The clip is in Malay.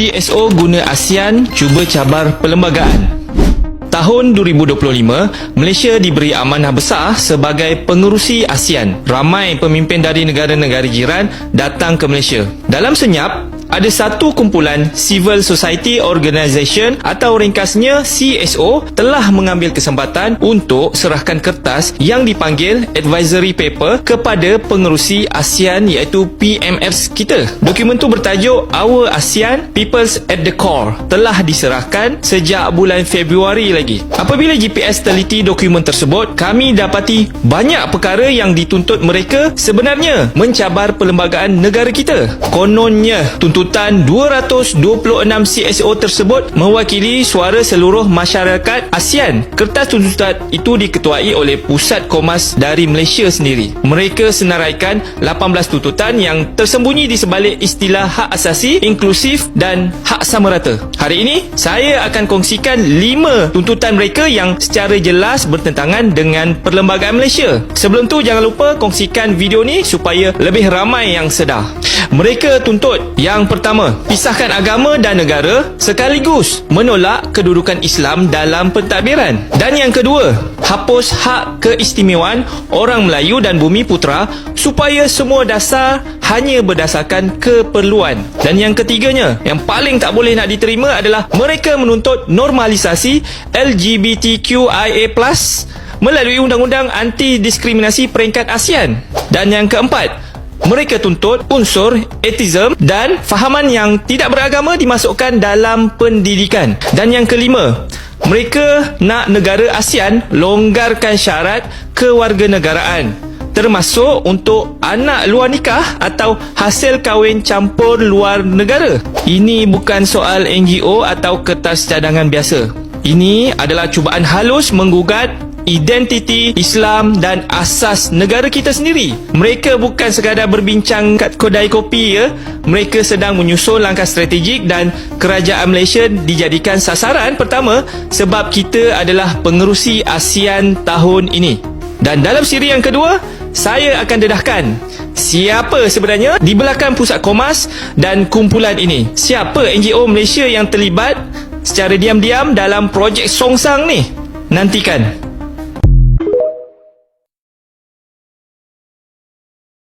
CSO guna ASEAN cuba cabar perlembagaan. Tahun 2025, Malaysia diberi amanah besar sebagai pengerusi ASEAN. Ramai pemimpin dari negara-negara jiran datang ke Malaysia. Dalam senyap, ada satu kumpulan Civil Society Organisation atau ringkasnya CSO telah mengambil kesempatan untuk serahkan kertas yang dipanggil advisory paper kepada pengerusi ASEAN iaitu PMS kita. Dokumen tu bertajuk Our ASEAN Peoples at the Core telah diserahkan sejak bulan Februari lagi. Apabila GPS teliti dokumen tersebut, kami dapati banyak perkara yang dituntut mereka sebenarnya mencabar perlembagaan negara kita. Kononnya tuntutan 226 CSO tersebut mewakili suara seluruh masyarakat ASEAN. Kertas tuntutan itu diketuai oleh Pusat Komas dari Malaysia sendiri. Mereka senaraikan 18 tuntutan yang tersembunyi di sebalik istilah hak asasi, inklusif dan hak sama rata. Hari ini, saya akan kongsikan 5 tuntutan mereka yang secara jelas bertentangan dengan Perlembagaan Malaysia. Sebelum tu, jangan lupa kongsikan video ni supaya lebih ramai yang sedar. Mereka tuntut yang pertama, pisahkan agama dan negara sekaligus menolak kedudukan Islam dalam pentadbiran. Dan yang kedua, hapus hak keistimewaan orang Melayu dan bumi putra supaya semua dasar hanya berdasarkan keperluan. Dan yang ketiganya, yang paling tak boleh nak diterima adalah mereka menuntut normalisasi LGBTQIA+ melalui undang-undang anti diskriminasi peringkat ASEAN. Dan yang keempat, mereka tuntut unsur etism dan fahaman yang tidak beragama dimasukkan dalam pendidikan. Dan yang kelima, mereka nak negara ASEAN longgarkan syarat kewarganegaraan termasuk untuk anak luar nikah atau hasil kahwin campur luar negara. Ini bukan soal NGO atau kertas cadangan biasa. Ini adalah cubaan halus menggugat identiti Islam dan asas negara kita sendiri. Mereka bukan sekadar berbincang kat kedai kopi ya. Mereka sedang menyusun langkah strategik dan kerajaan Malaysia dijadikan sasaran pertama sebab kita adalah pengerusi ASEAN tahun ini. Dan dalam siri yang kedua, saya akan dedahkan siapa sebenarnya di belakang pusat komas dan kumpulan ini. Siapa NGO Malaysia yang terlibat secara diam-diam dalam projek Songsang ni? Nantikan.